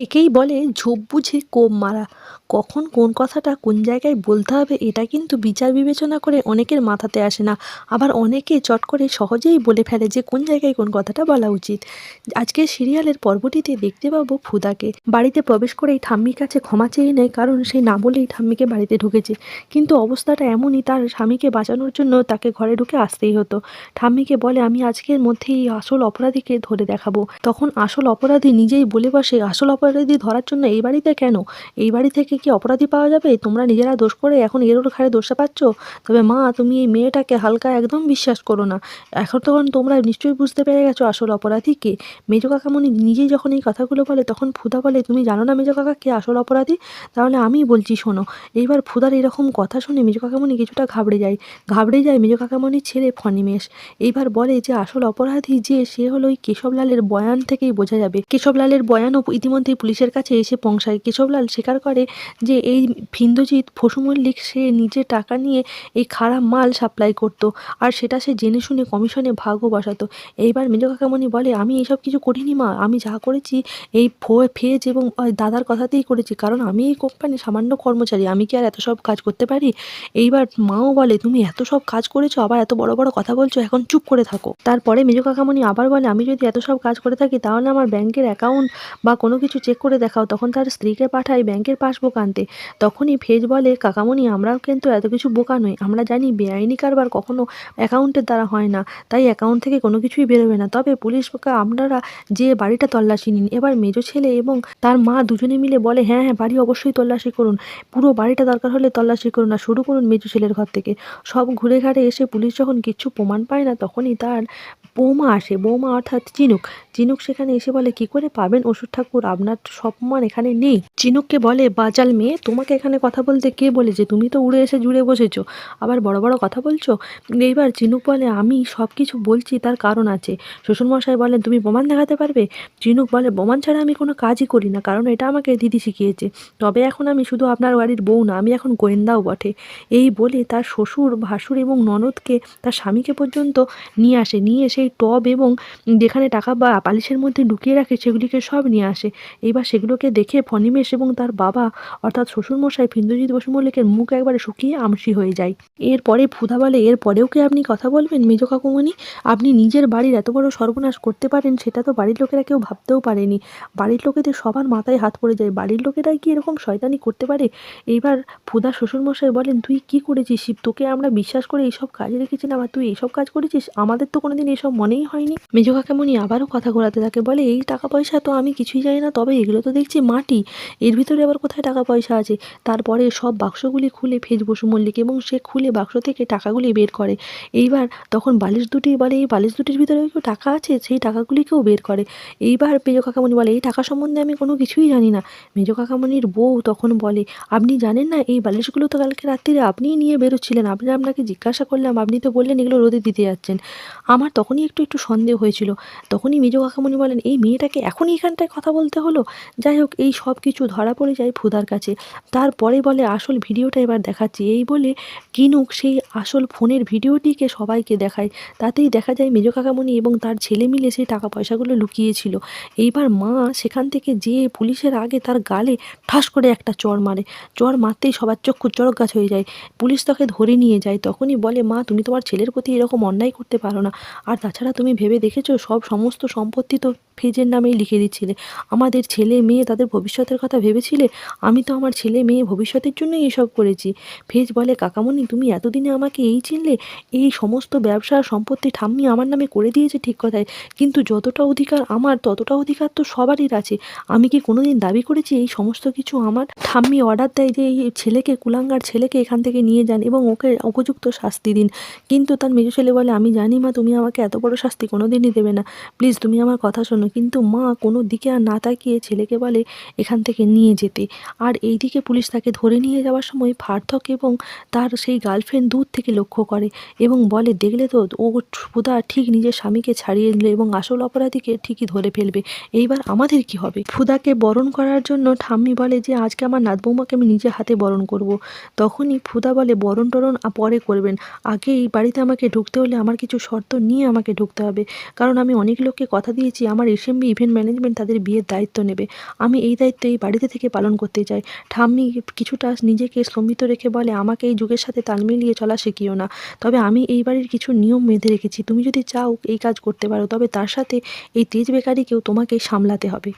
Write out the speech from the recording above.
একেই বলে ঝোপ বুঝে কোপ মারা। কখন কোন কথাটা কোন জায়গায় বলতে হবে এটা কিন্তু বিচার বিবেচনা করে অনেকের মাথাতে আসে না। আবার অনেকে চট করে সহজেই বলে ফেলে যে কোন জায়গায় কোন কথাটা বলা উচিত। আজকের সিরিয়ালের পর্বটিতে দেখতে পাবো ফুদাকে। বাড়িতে প্রবেশ করেই ঠাম্মির কাছে ক্ষমা চেয়ে নেয় কারণ সে না বলেই ঠাম্মিকে বাড়িতে ঢুকেছে। কিন্তু অবস্থাটা এমনই তার স্বামীকে বাঁচানোর জন্য তাকে ঘরে ঢুকে আসতেই হতো। ঠাম্মিকে বলে, আমি আজকের মধ্যেই আসল অপরাধীকে ধরে দেখাবো। তখন আসল অপরাধী নিজেই বলে বসে, আসল অপরাধী ধরার জন্য এই বাড়িতে কেন? এই বাড়ি থেকে কি অপরাধী পাওয়া যাবে? তোমরা নিজেরা দোষ করে এখন এর ওর ঘাড়ে দোষটা পাচ্ছ? তবে মা, তুমি এই মেয়েটাকে হালকা একদম বিশ্বাস করো না। এখন তখন তোমরা নিশ্চয়ই বুঝতে পেরে গেছো আসল অপরাধী কে। মেজো কাকামণি নিজেই যখন এই কথাগুলো বলে, তখন ফুদা বলে, তুমি জানো না মেজো কাকা কে আসল অপরাধী? তাহলে আমি বলছি, শোনো। এইবার ফুদার এরকম কথা শুনে মেজো কাকামণি কিছুটা ঘাবড়ে যায়। ঘাবড়ে যায় মেজো কাকামণির ছেলে ফণিমেষ। এইবার বলে যে, আসল অপরাধী যে, সে হলো ওই কেশবলালের বয়ান থেকেই বোঝা যাবে। কেশবলালের বয়ানও ইতিমধ্যেই পুলিশের কাছে এসে পৌঁছায় কেশবলাল স্বীকার করে যে এই ফিন্দজিৎ ফসু মল্লিক, সে নিজে টাকা নিয়ে এই খারাপ মাল সাপ্লাই করত আর সেটা সে জেনে শুনে কমিশনে ভাগও বসাতো। এইবার মেজ কাকামণি বলে, আমি এইসব কিছু করিনি মা, আমি যা করেছি এই ফেজ এবং দাদার কথাতেই করেছি, কারণ আমি এই কোম্পানির সামান্য কর্মচারী, আমি কি আর এত সব কাজ করতে পারি? এইবার মাও বলে, তুমি এত সব কাজ করেছ, আবার এত বড় বড় কথা বলছো, এখন চুপ করে থাকো। তারপরে মেজ কাকামণি আবার বলে, আমি যদি এত সব কাজ করে থাকি, তাহলে আমার ব্যাংকের অ্যাকাউন্ট বা কোনো কিছু চেক করে দেখাও, তখন তার স্ত্রীকে পাঠায় ব্যাংকের পাসবুক আনতে। তখনই ফেজ বলে, কাকামণি, আমরাও কিন্তু এত কিছু বোকা নই। আমরা জানি বেআইনি কারবার কখনো অ্যাকাউন্টের দ্বারা হয় না, তাই অ্যাকাউন্ট থেকে কোনো কিছুই বেরোবে না। তবে পুলিশ আপনারা যে বাড়িটা তল্লাশি নিন। এবার মেজো ছেলে এবং তার মা দুজনে মিলে বলে হ্যাঁ হ্যাঁ বাড়ি অবশ্যই তল্লাশি করুন। পুরো বাড়িটা দরকার হলে তল্লাশি করুন আর শুরু করুন মেজো ছেলের ঘর থেকে। সব ঘুরে ঘাড়ে এসে পুলিশ যখন কিচ্ছু প্রমাণ পায় না, তখনই তার বৌমা আসে, বৌমা অর্থাৎ চিনুক। চিনুক সেখানে এসে বলে, কি করে পাবেন অসুর ঠাকুর? আপনার সম্মান এখানে নেই। চিনুককে বলে, বাজাল মেয়ে, তোমাকে এখানে কথা বলতে কে বলেছে? তুমি তো উড়ে এসে জুড়ে বসেছো। আবার বড় বড় কথা বলছো? এইবার চিনুক বলে, আমি সব কিছু বলছি, তার কারণ আছে। শ্বশুরমশাই বলেন, তুমি প্রমাণ দেখাতে পারবে? চিনুক বলে, প্রমাণ ছাড়া আমি কোনো কাজই করি না, কারণ এটা আমাকে দিদি শিখিয়েছে। তবে এখন আমি শুধু আপনার বাড়ির বউ না, আমি এখন গোয়েন্দাও বটে। এই বলে তার শ্বশুর, ভাসুর এবং ননদকে তার স্বামীকে পর্যন্ত নিয়ে আসে। নিয়ে সেই টব এবং যেখানে টাকা বা বালিশের মধ্যে লুকিয়ে রাখে সেগুলিকে সব নিয়ে আসে। এইবার সেগুলোকে দেখে ফণিমেষ এবং তার বাবা, অর্থাৎ শ্বশুরমশাই ফিন্দুজিৎ বসু মল্লিকের মুখ একবারে শুকিয়ে আমসি হয়ে যায়। এরপরে ফুদা বলে, এরপরেও কি আপনি কথা বলবেন মেজ কাকুমণি? আপনি নিজের বাড়ির এত বড় সর্বনাশ করতে পারেন, সেটা তো বাড়ির লোকেরা কেউ ভাবতেও পারেনি। বাড়ির লোকেদের সবার মাথায় হাত পড়ে যায়। বাড়ির লোকেরাই কি এরকম শয়তানি করতে পারে? এইবার ফুদা শ্বশুরমশাই বলেন, তুই কি করেছিস শিব? তোকে আমরা বিশ্বাস করে এইসব কাজে রেখেছিলাম। আর তুই এইসব কাজ করেছিস? আমাদের তো কোনোদিন এইসব মনেই হয়নি। মেজ কাকামণি আবারও কথা ঘোরাতে থাকে, বলে, এই টাকা পয়সা তো আমি কিছুই জানি না, তবে এগুলো তো দেখছি মাটি। এর ভিতরে আবার কোথায় টাকা পয়সা আছে? তারপরে সব বাক্সগুলি খুলে ফেজ বসু মল্লিক এবং সে খুলে বাক্স থেকে টাকাগুলি বের করে। এইবার তখন বালিশ দুটি বলে, এই বালিশ দুটির ভিতরে কেউ টাকা আছে? সেই টাকাগুলিকেও বের করে। এইবার মেজো কাকামণি বলে, এই টাকা সম্বন্ধে আমি কোনো কিছুই জানি না। মেজো কাকামণির বউ তখন বলে, আপনি জানেন না, এই বালিশগুলো তো কালকে রাত্রিরে আপনিই নিয়ে বেরোচ্ছিলেন। আপনি আপনাকে জিজ্ঞাসা করলাম, আপনি তো বললেন এগুলো রোদে দিতে যাচ্ছেন। আমার তখনই একটু একটু সন্দেহ হয়েছিল। তখনই মেজো কাকামণি বলেন, এই মেয়েটাকে এখনই এখানটায় কথা বলতে হলো? যাই হোক, এই সব কিছু ধরা পড়ে যায় ফুদার কাছে। তারপরে বলে, আসল ভিডিওটা এবার দেখাচ্ছি। এই বলে কিনুক সেই আসল ফোনের ভিডিওটিকে সবাইকে দেখায়। তাতেই দেখা যায় মেজো কাকামণি এবং তার ছেলে মিলে সেই টাকা পয়সাগুলো লুকিয়েছিল। এইবার মা সেখান থেকে যেয়ে পুলিশের আগে তার গালে ঠাস করে একটা চর মারে। চর মারতেই সবার চক্ষু চড়ক গাছ হয়ে যায়। পুলিশ তাকে ধরে নিয়ে যায়। তখনই বলে, মা, তুমি তোমার ছেলের প্রতি এরকম অন্যায় করতে পারো না। আর তাছাড়া তুমি ভেবে দেখেছ সব সমস্ত সম্পত্তি তো ফেজের নামেই লিখে দিচ্ছিলে। আমাদের ছেলে মেয়ে তাদের ভবিষ্যতের কথা ভেবেছিলে? আমি তো আমার ছেলে মেয়ে ভবিষ্যতের জন্যই এসব করেছি। ফেজ বলে, কাকামণি, তুমি এতদিনে আমাকে এই চিনলে? এই সমস্ত ব্যবসা সম্পত্তি ঠাম্মি আমার নামে করে দিয়েছে ঠিক কথায়। কিন্তু যতটা অধিকার আমার, ততটা অধিকার তো সবারই আছে। আমি কি কোনোদিন দাবি করেছি এই সমস্ত কিছু আমার? ঠাম্মি অর্ডার দেয় যে এই ছেলেকে, কুলাঙ্গার ছেলেকে এখান থেকে নিয়ে যান এবং ওকে উপযুক্ত শাস্তি দিন। কিন্তু তার মেজো ছেলে বলে, আমি জানি মা, তুমি আমাকে এত বড় শাস্তি কোনোদিনই দেবে না। প্লিজ, তুমি আমার কথা শোনো। কিন্তু মা কোনো দিকে আর না তাকিয়ে ছেলেকে বলে, এখান থেকে নিয়ে যেতে। আর এইদিকে পুলিশ তাকে ধরে নিয়ে যাওয়ার সময় পার্থক এবং তার সেই গার্লফ্রেন্ড দূর থেকে লক্ষ্য করে এবং বলে, দেখলে তো ও ফুদা ঠিক নিজের স্বামীকে ছাড়িয়ে দিল এবং আসল অপরাধীকে ঠিকই ধরে ফেলবে। এইবার আমাদের কি হবে? ফুদাকে বরণ করার জন্য ঠাম্মি বলে যে, আজকে আমার নাতবৌমাকে আমি নিজে হাতে বরণ করব। তখনই ফুদা বলে, বরণ টরণ পরে করবেন। আগে এই বাড়িতে আমাকে ঢুকতে হলে আমার কিছু শর্ত নিয়ে আমাকে ঢুকতে হবে। কারণ আমি অনেক লোককে কথা দিয়েছি, আমার এসএমবি ইভেন্ট ম্যানেজমেন্ট তাদের বিয়ের দায়িত্ব নেবে। আমি এই দায়িত্ব এই বাড়িতে থেকে পালন করতে চাই। ঠাম্মি কিছুটা নিজেকে স্তম্ভিত রেখে বলে, আমাকে এই যুগের সাথে তাল মিলিয়ে চলা শিখিও না। তবে আমি এই বাড়ির কিছু নিয়ম বেঁধে রেখেছি। তুমি যদি চাও এই কাজ করতে পারো, তবে তার সাথে এই তেজ বেকারিকেও তোমাকে সামলাতে হবে।